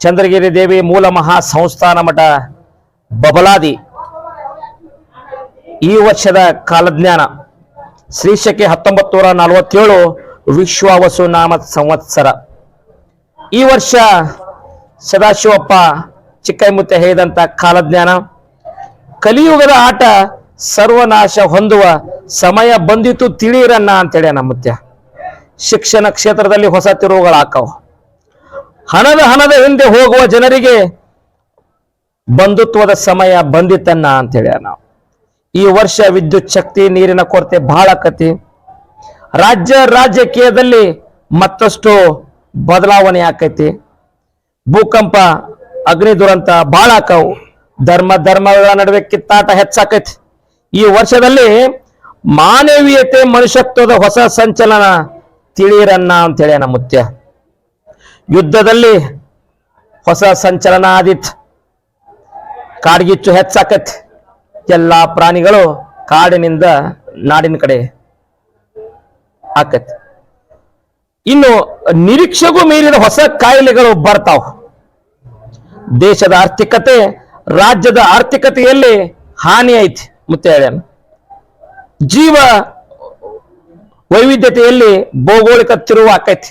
ಚಂದ್ರಗಿರಿ ದೇವಿ ಮೂಲ ಮಹಾ ಸಂಸ್ಥಾನ ಮಠ ಬಬಲಾದಿ. ಈ ವರ್ಷದ ಕಾಲಜ್ಞಾನ ಶ್ರೀಶಕಿ ಹತ್ತೊಂಬತ್ತು ನೂರ ನಲವತ್ತೇಳು ವಿಶ್ವವಸು ನಾಮ ಸಂವತ್ಸರ. ಈ ವರ್ಷ ಸದಾಶಿವಪ್ಪ ಚಿಕ್ಕೈಮುತ್ತೆ ಹೇಳಿದಂತ ಕಾಲಜ್ಞಾನ. ಕಲಿಯುಗದ ಆಟ ಸರ್ವನಾಶ ಹೊಂದುವ ಸಮಯ ಬಂದಿತು ತಿಳಿಯಿರನ್ನ ಅಂತೇಳಿ ಮುತ್ಯ. ಶಿಕ್ಷಣ ಕ್ಷೇತ್ರದಲ್ಲಿ ಹೊಸ ತಿರುವುಗಳಾಕವು. ಹಣದ ಹಣದ ಹಿಂದೆ ಹೋಗುವ ಜನರಿಗೆ ಬಂಧುತ್ವದ ಸಮಯ ಬಂದಿತ್ತನ್ನ ಅಂತೇಳಿ ನಾವು. ಈ ವರ್ಷ ವಿದ್ಯುತ್ ಶಕ್ತಿ, ನೀರಿನ ಕೊರತೆ ಬಹಳ ಕತಿ ರಾಜ್ಯ ರಾಜಕೀಯದಲ್ಲಿ ಮತ್ತಷ್ಟು ಬದಲಾವಣೆ ಆಕೈತಿ. ಭೂಕಂಪ, ಅಗ್ನಿ ದುರಂತ ಬಹಳ ಆಕವು. ಧರ್ಮ, ಧರ್ಮಗಳ ನಡುವೆ ಕಿತ್ತಾಟ ಹೆಚ್ಚಾಕೈತಿ. ಈ ವರ್ಷದಲ್ಲಿ ಮಾನವೀಯತೆ, ಮನುಷ್ಯತ್ವದ ಹೊಸ ಸಂಚಲನ ತಿಳಿಯರನ್ನ ಅಂತ ಹೇಳ್ಯಾನ ಮುತ್ಯ ಯುದ್ಧದಲ್ಲಿ ಹೊಸ ಸಂಚಲನ ಆದಿತ್ತು ಕಾಡ್ಗಿಚ್ಚು ಹೆಚ್ಚಾಕತ್. ಎಲ್ಲಾ ಪ್ರಾಣಿಗಳು ಕಾಡಿನಿಂದ ನಾಡಿನ ಕಡೆ ಆಕತ್ ಇನ್ನು ನಿರೀಕ್ಷೆಗೂ ಮೀರಿದ ಹೊಸ ಕಾಯಿಲೆಗಳು ಬರ್ತಾವ. ದೇಶದ ಆರ್ಥಿಕತೆ ರಾಜ್ಯದ ಆರ್ಥಿಕತೆಯಲ್ಲಿ ಹಾನಿ ಐತಿ ಮತ್ತೆ ಹೇಳ್ಯಾನ ಜೀವ ವೈವಿಧ್ಯತೆಯಲ್ಲಿ ಭೌಗೋಳಿಕ ತಿರುವು ಆಕೈತಿ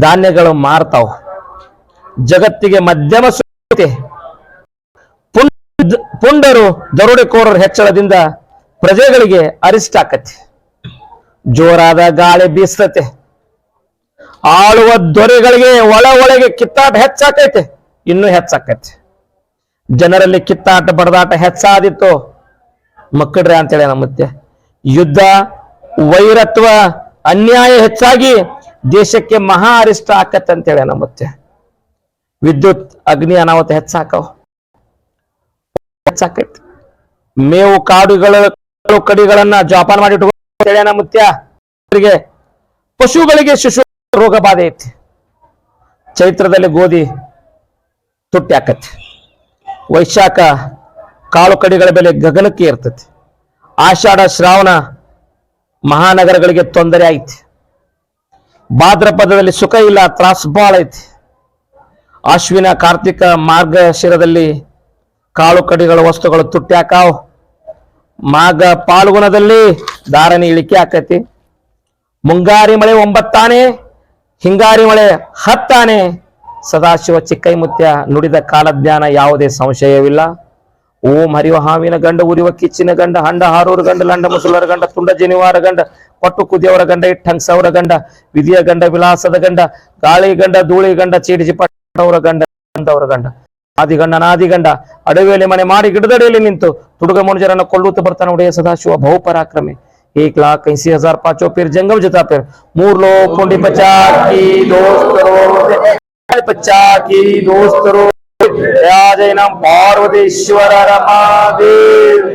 ಧಾನ್ಯಗಳು ಮಾರ್ತಾವ. ಜಗತ್ತಿಗೆ ಮಧ್ಯಮ ಪುಂಡ್- ಪುಂಡರು ದರೋಡೆಕೋರರ ಹೆಚ್ಚಳದಿಂದ ಪ್ರಜೆಗಳಿಗೆ ಅರಿಷ್ಟ ಆಕತಿ. ಜೋರಾದ ಗಾಳಿ ಬೀಸ್ತತೆ. ಆಳುವ ದೊರೆಗಳಿಗೆ ಒಳ ಒಳಗೆ ಕಿತ್ತಾಟ ಹೆಚ್ಚಾಕೈತೆ. ಇನ್ನೂ ಹೆಚ್ಚಾಕೈತೆ. ಜನರಲ್ಲಿ ಕಿತ್ತಾಟ ಬಡದಾಟ ಹೆಚ್ಚಾದಿತ್ತು. ಮಕ್ಕಳ್ರೆ ಅಂತೇಳಿ ನಮ್ಮ ಯುದ್ಧ, ವೈರತ್ವ, ಅನ್ಯಾಯ ಹೆಚ್ಚಾಗಿ ದೇಶಕ್ಕೆ ಮಹಾ ಅರಿಷ್ಟ ಆಕತ್ತೆ ಅಂತೇಳಿ ನಮ್ಮ ಮತ್ತೆ ವಿದ್ಯುತ್, ಅಗ್ನಿ ಅನಾಹುತ ಹೆಚ್ಚಾಕವ್. ಹೆಚ್ಚಾಕೈತಿ. ಮೇವು ಕಾಡುಗಳ, ಕಡಿಗಳನ್ನ ಜೋಪಾನ ಮಾಡಿ ಇಟ್ಕೊಳ್ಳ ಮುತ್ಯ ಪಶುಗಳಿಗೆ ಶಿಶು ರೋಗ ಬಾಧೆ ಐತಿ. ಚೈತ್ರದಲ್ಲಿ ಗೋಧಿ ತುಟ್ಟಿ ಆಕತಿ. ವೈಶಾಖ ಕಾಳು ಕಡಿಗಳ ಬೆಲೆ ಗಗನಕ್ಕೆ ಇರ್ತತಿ ಆಷಾಢ, ಶ್ರಾವಣ ಮಹಾನಗರಗಳಿಗೆ ತೊಂದರೆ ಐತಿ. ಭಾದ್ರಪದದಲ್ಲಿ ಸುಖ ಇಲ್ಲ, ತ್ರಾಸ್ ಬಾಳ ಐತಿ. ಅಶ್ವಿನ ಕಾರ್ತಿಕ ಮಾರ್ಗಶಿರದಲ್ಲಿ ಕಾಳು ಕಡಿಗಳ ವಸ್ತುಗಳು ತುಟ್ಟಿ ಹಾಕಾವ್. ಮಾಘ ಪಾಲ್ಗುಣದಲ್ಲಿ ಧಾರಣೆ ಇಳಿಕೆ ಆಕತಿ. ಮುಂಗಾರಿ ಮಳೆ ಒಂಬತ್ತಾನೆ, ಹಿಂಗಾರಿ ಮಳೆ ಹತ್ತಾನೆ. ಸದಾಶಿವ ಚಿಕ್ಕೈಮುತ್ಯ ನುಡಿದ ಕಾಲಜ್ಞಾನ ಯಾವುದೇ ಸಂಶಯವಿಲ್ಲ. ಓಂ ಹರಿವ ಹಾವಿನ ಗಂಡ, ಉರಿವ ಕಿಚ್ಚಿನ ಗಂಡ, ಹಂಡ ಹಾರೂರು ಗಂಡ, ಲಂಡ ಮುಸುಲರ ಗಂಡ, ತುಂಡ ಜನಿವಾರ ಗಂಡ ಪಟ್ಟು ಕುದಿಯವರ ಗಂಡ ಇಟ್ಟಂಗ್ಸವರ ಗಂಡ ವಿಧಿಯ ಗಂಡ ವಿಲಾಸದ ಗಂಡ ಗಾಳಿ ಗಂಡ ಧೂಳಿ ಗಂಡ ಚೀಡಿಸಿ ಪಟ್ಟವರ ಗಂಡ ಗಂಡವರ ಗಂಡ ಆದಿಗಂಡ ನಾದಿಗಂಡ ಅಡವಿಯಲ್ಲಿ ಮನೆ ಮಾಡಿ ಗಿಡದಡಿಯಲ್ಲಿ ನಿಂತು ತುಡುಗ ಮನುಜರನ್ನು ಕೊಳ್ಳುತ್ತಾ ಬರ್ತಾನೆ ಒಡೆಯ ಸದಾಶಿವ ಬಹುಪರಾಕ್ರಮಿ एक लाख ऐसी हजार पांचों फिर जंगम जता फिर मूर लो कुंडी पचा की दोस्त रो पचा की दोस्त रो जय नम पार्वतीश्वर रमादेव